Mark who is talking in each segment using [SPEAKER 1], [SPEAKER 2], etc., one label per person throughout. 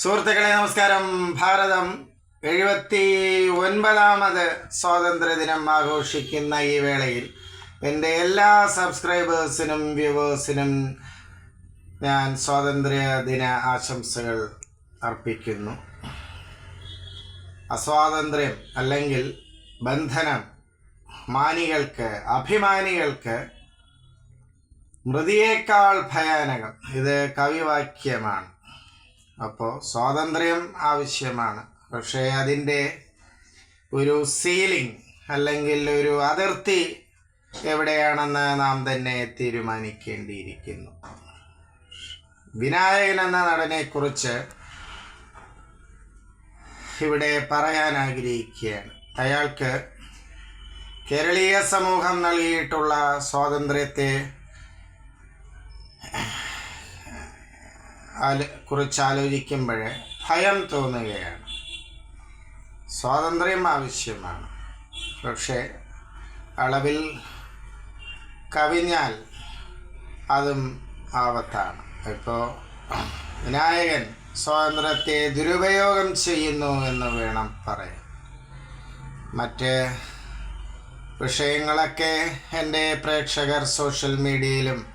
[SPEAKER 1] സുഹൃത്തുക്കളെ നമസ്കാരം. ഭാരതം എഴുപത്തി ഒൻപതാമത് സ്വാതന്ത്ര്യദിനം ആഘോഷിക്കുന്ന ഈ വേളയിൽ എന്റെ എല്ലാ സബ്സ്ക്രൈബേഴ്സിനും വ്യൂവേഴ്സിനും ഞാൻ സ്വാതന്ത്ര്യ ദിന ആശംസകൾ അർപ്പിക്കുന്നു. അസ്വാതന്ത്ര്യം അല്ലെങ്കിൽ ബന്ധനം മാനികൾക്ക് അഭിമാനികൾക്ക് മൃതിയേക്കാൾ ഭയാനകം. ഇത് കവിവാക്യമാണ്. അപ്പോൾ സ്വാതന്ത്ര്യം ആവശ്യമാണ്. പക്ഷേ അതിന്റെ ഒരു സീലിംഗ് അല്ലെങ്കിൽ ഒരു അതിർത്തി എവിടെയാണെന്ന് നാം തന്നെ തീരുമാനിക്കേണ്ടിയിരിക്കുന്നു. വിനായകൻ എന്ന നടനെക്കുറിച്ച് ഇവിടെ പറയാൻ ആഗ്രഹിക്കുകയാണ്. അയാൾക്ക് കേരളീയ സമൂഹം നൽകിയിട്ടുള്ള സ്വാതന്ത്ര്യത്തെ ആല- കുറിച്ച് ആലോചിക്കുമ്പോൾ ഭയം തോന്നുകയാണ്. സ്വാതന്ത്ര്യം ആവശ്യമാണ്. പക്ഷേ അളവിൽ കവിഞ്ഞാൽ അതും ആപത്താണ്. ഇപ്പോൾ വിനായകൻ സ്വാതന്ത്ര്യത്തെ ദുരുപയോഗം ചെയ്യുന്നു എന്ന് വേണം പറയാൻ. മറ്റ് വിഷയങ്ങളൊക്കെ എന്റെ പ്രേക്ഷകർ സോഷ്യൽ മീഡിയയിലും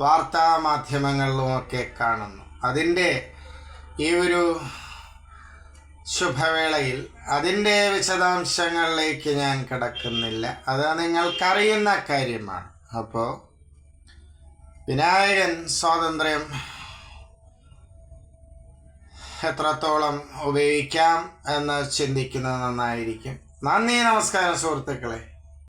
[SPEAKER 1] വാർത്താ മാധ്യമങ്ങളിലുമൊക്കെ കാണുന്നു. അതിന്റെ ഈ ഒരു ശുഭവേളയിൽ അതിന്റെ വിശദാംശങ്ങളിലേക്ക് ഞാൻ കിടക്കുന്നില്ല. അത് നിങ്ങൾക്കറിയുന്ന കാര്യമാണ്. അപ്പോൾ വിനായകൻ സ്വാതന്ത്ര്യം എത്രത്തോളം ഉപയോഗിക്കാം എന്ന് ചിന്തിക്കുന്നത് നന്നായിരിക്കും. നന്ദി നമസ്കാരം സുഹൃത്തുക്കളെ.